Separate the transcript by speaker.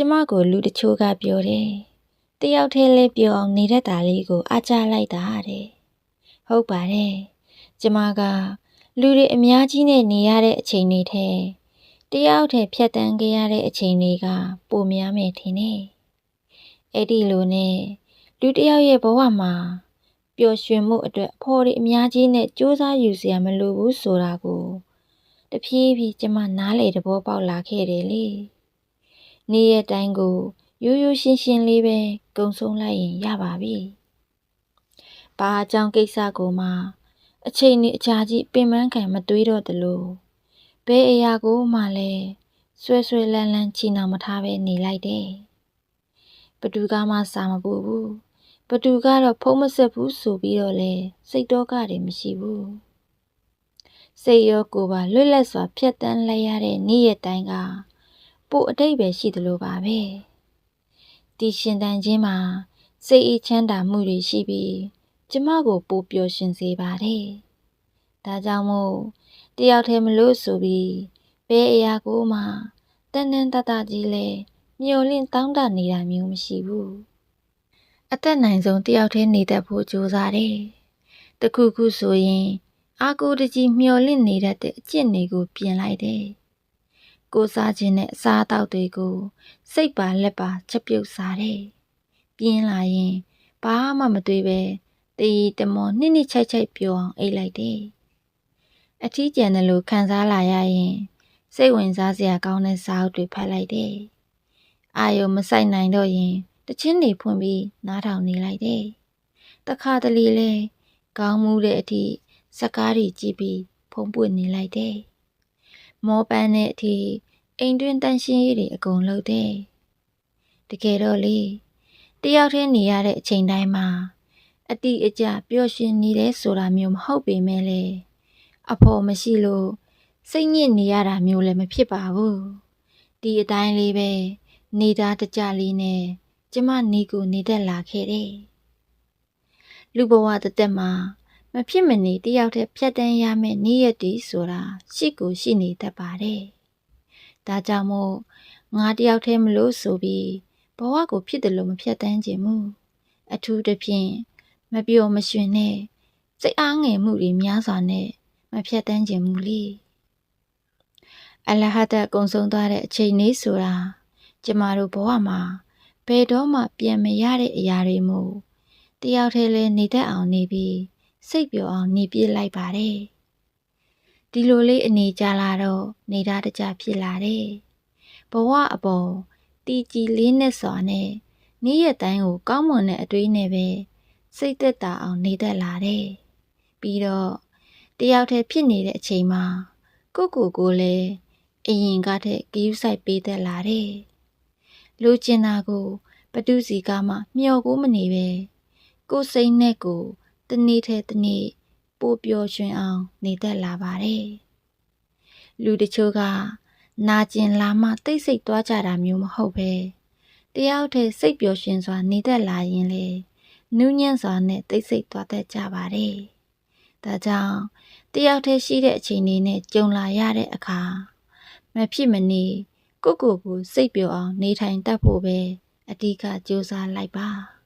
Speaker 1: ကျမကိုလူတချို့ကပြောတယ်တယောက်တည်းလေးပြောအောင်နေတတ်တာလေးကိုအားကြလိုက်တာတဲ့ဟုတ်ပါတယ်ကျမကလူတွေအများကြီးနဲ့နေရတဲ့အချိန်တွေထဲတယောက်တည်းဖြတ်တန်းခဲ့ရတဲ့အချိန်တွေကပိုများမယ်ထင်တယ်အဲ့ဒီလိုနဲ့လူတစ်ယောက်ရဲ့ဘဝမှာပျော်ရွှင်မှုအတွက်အဖို့တွေအများကြီးနဲ့စူးစမ်းယူစရာမလိုဘူးဆိုတာကိုတဖြည်းဖြည်းကျမနားလေသဘောပေါက်လာခဲ့တယ်လေ နေ့ရက်တိုင်းကိုရိုးရိုးရှင်းရှင်းလေးပဲကုံဆုံးလိုက်ရင်ရပါပြီ။ဘာအကြောင်းကိစ္စကိုမှ အချိန်နဲ့အကြာကြီးပင်ပန်းခံမတွေးတော့တလို့ဘယ်အရာကိုမှလည်းဆွဲဆွဲလန်းလန်းချီနှောင်မထားပဲနေလိုက်တယ်။ဘသူကမှစာမပို့ဘူး။ဘသူကတော့ဖုံးမဆက်ဘူးဆိုပြီးတော့လေစိတ်တော့ကတွေမရှိဘူး။စိတ်ရောကိုယ်ပါလွတ်လပ်စွာဖြတ်တန်းလိုက်ရတဲ့နေ့ရက်တိုင်းက ပို့အတိတ်ပဲရှိသလိုပါပဲ။ဒီရှင်တန်ခြင်းမှာစိတ်အေးချမ်းသာမှုတွေရှိပြီးကျမကိုပိုပျော်ရွှင်စေပါတယ်။ဒါကြောင့်မို့တယောက်တည်းမလို့ဆိုပြီးဘယ်အရာကိုမှတန်တန်တတကြီးလဲမျောလင့်တောင်းတနေတာမျိုးမရှိဘူး။အသက်နိုင်ဆုံးတယောက်တည်းနေတတ်ဖို့ကြိုးစားတယ်။တခုခုဆိုရင် အာကိုတကြီးမျောလင့်နေတတ်တဲ့အကျင့်တွေကိုပြင်လိုက်တယ်။ ကိုစားခြင်းနဲ့အစားအသောက်တွေကို စိတ်ပါလက်ပါချက်ပြုတ်စားတယ်။ပြင်းလာရင်ဘာမှမတွေးပဲတည်တမောနှစ်နှစ်ချိုက်ချိုက်ပြောအောင်အိတ်လိုက်တယ်။အထီးကျန်တယ်လို့ခံစားလာရရင်စိတ်ဝင်စားစရာကောင်းတဲ့စာအုပ်တွေဖတ်လိုက်တယ်။အာယုံမဆိုင်နိုင်တော့ရင်တချင်းတွေဖွင့်ပြီးနားထောင်နေလိုက်တယ်။တခါတလေလဲကောင်းမှုတဲ့အထိစကားတွေကြည့်ပြီးဖုံးပွင့်နေလိုက်တယ်။ မောပန်းတဲ့အထိအိမ်တွင်းတန်ရှင်းရေးတွေအကုန်လုပ်တယ်။တကယ်တော့လေတယောက်တည်းနေရတဲ့အချိန်တိုင်းမှာအတိအကျပျော်ရွှင်နေတယ်ဆိုတာမျိုးမဟုတ်ပေမဲ့လေအဖို့မရှိလို့စိတ်ညစ်နေရတာမျိုးလည်းမဖြစ်ပါဘူးဒီအတိုင်းလေးပဲနေသားတကြလေးနဲ့ကျမနေကိုနေတတ်လာခဲ့တယ်လူဘဝတစ်သက်မှာ မဖြစ်မနေတယောက်တည်းဖြတ်တန်းရမယ့်နေ့ရက်တည်ဆိုတာရှိကိုရှိနေတတ်ပါတယ်ဒါကြောင့်မို့ငါတယောက်တည်းမလို့ဆိုပြီးဘဝကိုဖြစ်တယ်လို့မဖြတ်တန်းခြင်းမူအထူးသဖြင့်မပျော်မရွှင်နဲ့စိတ်အားငယ်မှုတွေများစွာနဲ့မဖြတ်တန်းခြင်းမူလေအလဟဒ်ကုံဆုံးသွားတဲ့အချိန်လေးဆိုတာကျမတို့ဘဝမှာဘယ်တော့မှပြန်မရတဲ့အရာတွေမို့တယောက်တည်းလဲနေတတ်အောင်နေပြီး စိတ်ပျော်အောင်နေပြစ်လိုက်ပါတယ်ဒီလိုလေးအနေကြလာတော့နေတာတကြဖြစ်လာတယ်ဘဝအပေါ်တီကြီးလေးနဲ့စွာနဲ့နေ့ရက်တိုင်းကိုကောင်းမွန်တဲ့အတွေးနဲ့ပဲစိတ်သက်သာအောင်နေတတ်လာတယ်။ပြီးတော့တယောက်တည်းဖြစ်နေတဲ့အချိန်မှာကိုကိုကိုလည်းအရင်ကတည်းကယူဆိုင်ပေးတတ်လာတယ်။လူကျင်တာကိုဘသူစီကမှမျှော်ကိုမနေပဲကိုစိတ်နဲ့ကို တနေ့ထဲတနေ့ပိုပျော်ရွှင်အောင်နေတတ်လာပါတယ်။လူတချို့ကနာကျင်လာမှတိတ်ဆိတ်သွားကြတာမျိုးမဟုတ်ပဲတယောက်တည်းစိတ်ပျော်ရွှင်စွာနေတတ်လာရင်လေနူးညံ့စွာနဲ့တိတ်ဆိတ်သွားတတ်ကြပါတယ်။ဒါကြောင့်တယောက်တည်းရှိတဲ့အချိန်လေးနဲ့ကြုံလာရတဲ့အခါမဖြစ်မနေကိုကိုကိုစိတ်ပျော်အောင်နေထိုင်တတ်ဖို့ပဲအဓိကကြိုးစားလိုက်ပါ။